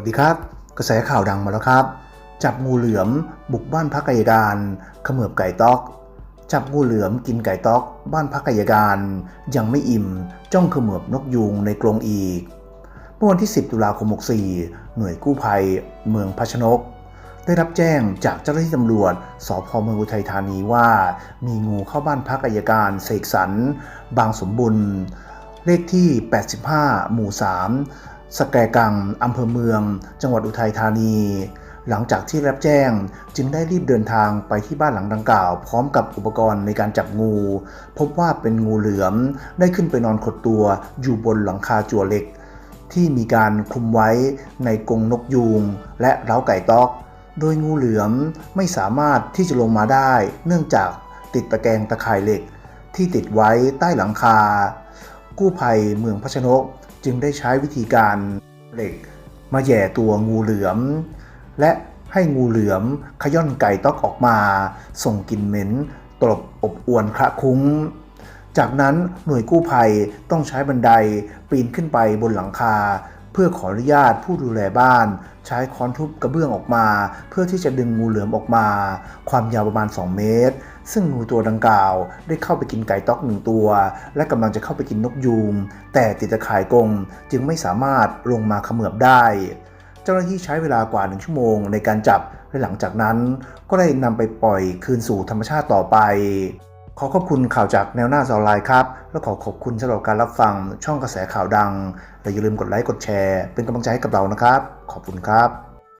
วัสดีครับ กระแสข่าวดังมาแล้วครับ จับงูเหลือมบุกบ้านพักกายการขมือบไก่ต๊อก จับงูเหลือมกินไก่ต๊อก บ้านพักกายการ ยังไม่อิ่ม จ้องขมือบนกยูงในกรงอีกเมื่อวันที่ 10 ตุลาคม 64 หน่วยกู้ภัย เมืองพัชนก ได้รับแจ้งจากเจ้าหน้าที่ตำรวจสพเมืองอุทัยธานีว่า มีงูเข้าบ้านพักอายการเสกสรรบางสมบุญ เลขที่ 85 หมู่ 3 สแกกังอำเภอเมือง จังหวัดอุทัยธานี หลังจากที่รับแจ้งจึงได้รีบเดินทางไปที่บ้านหลังดังกล่าว พร้อมกับอุปกรณ์ในการจับงู พบว่าเป็นงูเหลือม ได้ขึ้นไปนอนขดตัวอยู่บนหลังคาจั่วเหล็ก ที่มีการคลุมไว้ในกรงนกยูงและเล้าไก่ต๊อก โดยงูเหลือมไม่สามารถที่จะลงมาได้ เนื่องจากติดตะแกรงตะข่ายเหล็ก ที่ติดไว้ใต้หลังคา กู้ภัยเมืองพัชนก จึงได้ใช้วิธีการเหล็ก มาแย่ตัวงูเหลือม และให้งูเหลือมขย่อนไก่ต๊อกออกมา ส่งกลิ่นเหม็นตลบอบอวนคระคุ้ง จากนั้นหน่วยกู้ภัยต้องใช้บันไดปีนขึ้นไปบนหลังคา พื่อขออนุญาตผู้ดูแลบ้าน ใช้ค้อนทุบกระเบื้องออกมา เพื่อที่จะดึงงูเหลือมออกมา ความยาวประมาณ 2 เมตร ซึ่งงูตัวดังกล่าวได้เข้าไปกินไก่ต๊อกหนึ่งตัว และกำลังจะเข้าไปกินนกยูงแต่ติดตะข่ายกงจึงไม่สามารถลงมาเขมือบได้เจ้าหน้าที่ใช้เวลากว่าหนึ่งชั่วโมงในการจับ และหลังจากนั้นก็ได้นำไปปล่อยคืนสู่ธรรมชาติต่อไป ขอขอบคุณข่าวจากแนวหน้าออนไลน์ครับ และขอขอบคุณสำหรับการรับฟังช่องกระแสข่าวดัง และอย่าลืมกดไลค์กดแชร์ เป็นกำลังใจให้กับเรานะครับ ขอบคุณครับ